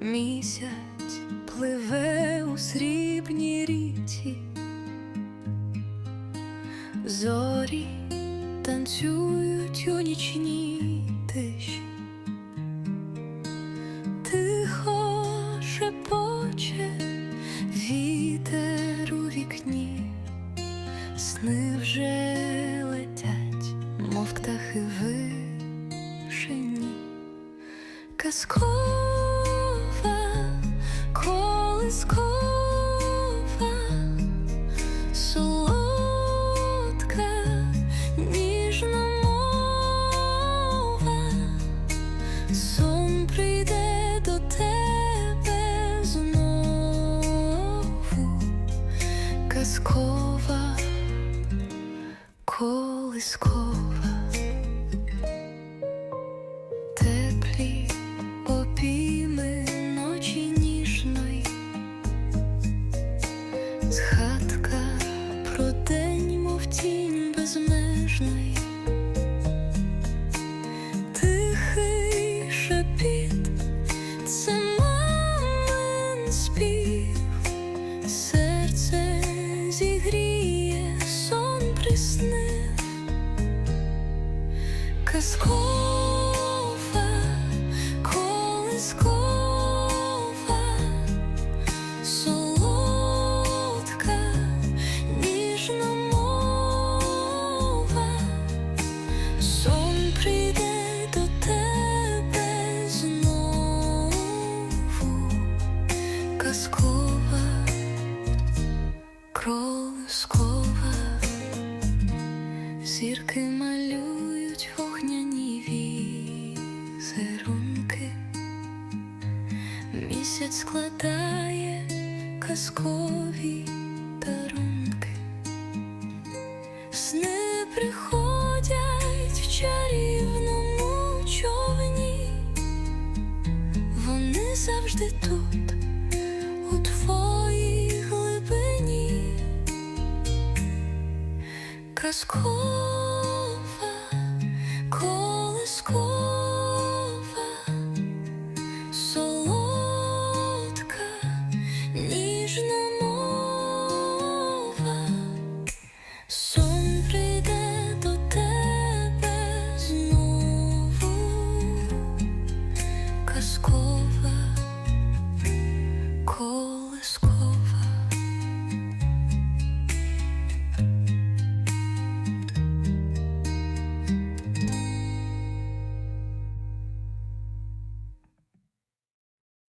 Місяць пливе у срібній ріці, зорі танцюють у нічній тиші, тихо шепоче вітер у вікні, сни вже летять, мов птахи вишені. Казкова, казкова, колискова. Теплі обійми ночі ніжної, згадка про день, мов тінь безмежної, приснив. Казкова, солодка, ніжна мова, сон прийде до тебе знову, казкова, кролискова. Зірки малюють вогняні візерунки, місяць складає казкові дарунки, сни приходять в чарівному човні, вони завжди тут, у твоїй глибині. Казкова казкова.